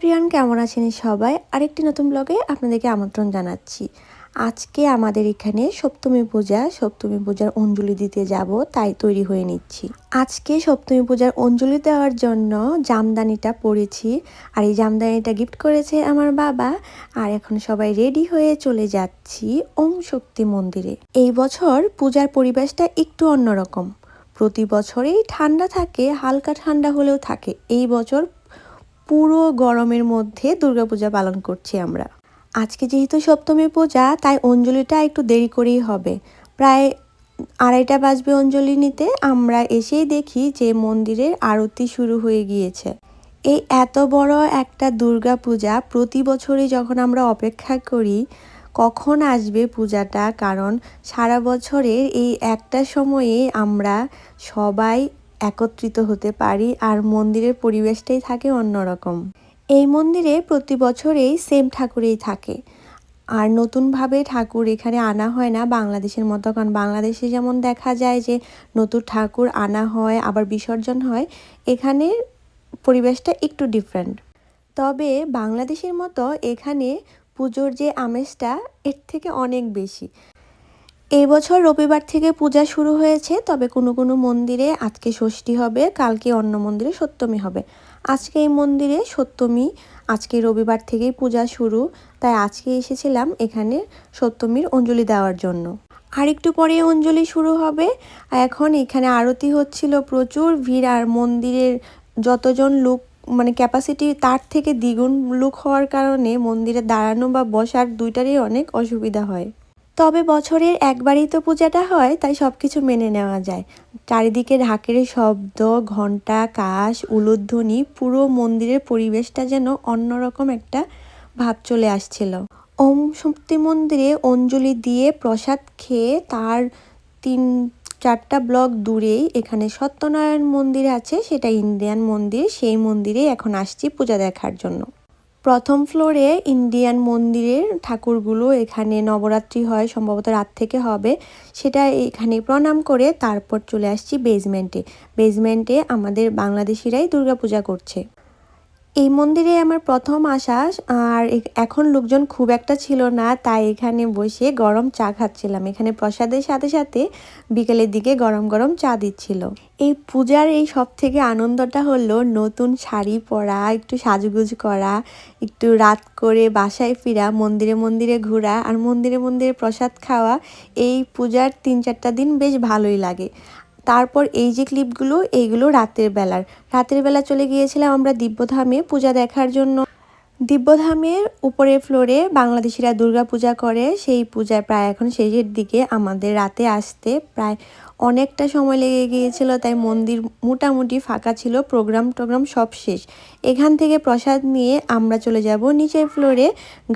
প্রিয়ন কেমন আছেন সবাই? আরেকটি নতুন ব্লগে আপনাদেরকে আমন্ত্রণ জানাচ্ছি। আজকে আমাদের এখানে সপ্তমী পূজা, সপ্তমী পূজার অঞ্জলি দিতে যাব, তাই তৈরি হয়ে নিচ্ছি। আজকে সপ্তমী পূজার অঞ্জলি দেওয়ার জন্য জামদানিটা পরেছি, আর এই জামদানিটা গিফট করেছে আমার বাবা, আর এখন সবাই রেডি হয়ে চলে যাচ্ছি ওম শক্তি মন্দিরে। এই বছর পূজার পরিবেশটা একটু অন্যরকম। প্রতি বছরেই ঠান্ডা থাকে, হালকা ঠান্ডা হলেও থাকে। এই বছর পুরো গরমের মধ্যে দুর্গাপূজা পালন করছি আমরা। আজকে যেহেতু সপ্তমী পূজা, তাই অঞ্জলিটা একটু দেরি করেই হবে। প্রায় আড়াইটা বাজবে অঞ্জলি নিতে। আমরা এসেই দেখি যে মন্দিরের আরতি শুরু হয়ে গিয়েছে। এই এত বড় একটা দুর্গা পূজা প্রতি বছরই যখন আমরা অপেক্ষা করি, কখন আসবে পূজাটা? কারণ সারা বছরের এই একটা সময়ে আমরা সবাই একত্রিত হতে পারি আর মন্দিরের পরিবেশটাই থাকে অন্যরকম। এই মন্দিরে প্রতি বছরেই সেম ঠাকুরেই থাকে। আর নতুনভাবে ঠাকুর এখানে আনা হয় না বাংলাদেশের মতো, কারণ বাংলাদেশে যেমন দেখা যায় যে নতুন ঠাকুর আনা হয়, আবার বিসর্জন হয়, এখানে পরিবেশটা একটু ডিফারেন্ট তবে বাংলাদেশের মতো এখানে পুজোর যে আমেজটা এর থেকে অনেক বেশি। এই বছর রবিবার থেকে পূজা শুরু হয়েছে, তবে কোনো কোনো মন্দিরে আজকে ষষ্ঠী হবে, কালকে অন্য মন্দিরে সপ্তমী হবে। আজকে এই মন্দিরে সপ্তমী, আজকে রবিবার থেকেই পূজা শুরু, তাই আজকে এসেছিলাম এখানে সপ্তমীর অঞ্জলি দেওয়ার জন্য। আর একটু পরে অঞ্জলি শুরু হবে, এখন এখানে আরতি হচ্ছিল প্রচুর ভিড়, আর মন্দিরের যতজন লোক মানে ক্যাপাসিটি তার থেকে দ্বিগুণ লোক হওয়ার কারণে মন্দিরে দাঁড়ানো বা বসার দুইটারই অনেক অসুবিধা হয়। তবে বছরের একবারই তো পূজাটা হয়, তাই সব কিছু মেনে নেওয়া যায়। চারিদিকে ঢাকের শব্দ ঘণ্টা কাশ, উলুধ্বনি, পুরো মন্দিরের পরিবেশটা যেন অন্যরকম একটা ভাব চলে আসছিল। ওম শক্তি মন্দিরে অঞ্জলি দিয়ে প্রসাদ খেয়ে তার তিন, চারটা ব্লক দূরেই এখানে সত্যনারায়ণ মন্দির আছে, সেটা ইন্ডিয়ান মন্দির, সেই মন্দিরে এখন আসছি পূজা দেখার জন্য। প্রথম ফ্লোরে ইন্ডিয়ান মন্দিরের ঠাকুরগুলো এখানে নবরাত্রি হয়, সম্ভবত রাত থেকে হবে। সেটা এখানে প্রণাম করে তারপর চলে আসছি বেজমেন্টে বেজমেন্টে আমাদের বাংলাদেশিরাই দুর্গাপূজা করছে। এই মন্দিরে আমার প্রথম আসা, আর এখন লোকজন খুব একটা ছিল না, তাই এখানে বসে গরম চা খাচ্ছিলাম। এখানে প্রসাদের সাথে সাথে বিকেলের দিকে গরম গরম চা দিচ্ছিল। এই পূজার এই সব থেকে আনন্দটা হলো নতুন শাড়ি পরা, একটু সাজুগুজ করা, একটু রাত করে বাসায় ফিরা, মন্দিরে মন্দিরে ঘোরা, আর মন্দিরে মন্দিরে প্রসাদ খাওয়া, এই পূজার তিন চারটা দিন বেশ ভালোই লাগে। তারপর এই যে ক্লিপগুলো এইগুলো রাতের বেলার। রাতের বেলা চলে গিয়েছিলাম আমরা দিব্যধামে পূজা দেখার জন্য। দিব্যধামের উপরের ফ্লোরে বাংলাদেশিরা দুর্গা পূজা করে, সেই পূজায় প্রায় এখন শেষের দিকে আমাদের রাতে আসতে প্রায় অনেকটা সময় লেগে গিয়েছিল, তাই মন্দির মোটামুটি ফাঁকা ছিল প্রোগ্রাম টোগ্রাম সব শেষ। এখান থেকে প্রসাদ নিয়ে আমরা চলে যাব নিচের ফ্লোরে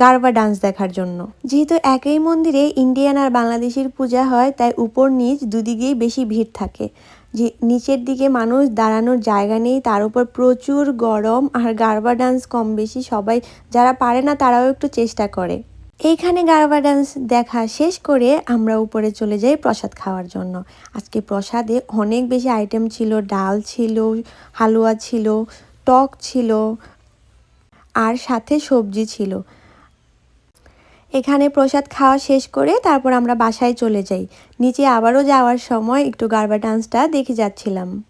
গারবা ডান্স দেখার জন্য। যেহেতু একই মন্দিরে ইন্ডিয়ান আর বাংলাদেশের পূজা হয়, তাই উপর নিচ দুদিকেই বেশি ভিড় থাকে। যে নিচের দিকে মানুষ দাঁড়ানোর জায়গা নেই, তার উপর প্রচুর গরম আর গারবা ডান্স কম বেশি সবাই, যারা পারে না তারাও একটু চেষ্টা করে। এইখানে গারবা ডান্স দেখা শেষ করে আমরা উপরে চলে যাই প্রসাদ খাওয়ার জন্য। আজকে প্রসাদে অনেক বেশি আইটেম ছিল, ডাল ছিল, হালুয়া ছিল, টক ছিল, আর সাথে সবজি ছিল। এখানে প্রসাদ খাওয়া শেষ করে তারপর আমরা বাসায় চলে যাই। নিচে আবারও যাওয়ার সময় একটু গারবা ডান্সটা দেখে যাচ্ছিলাম।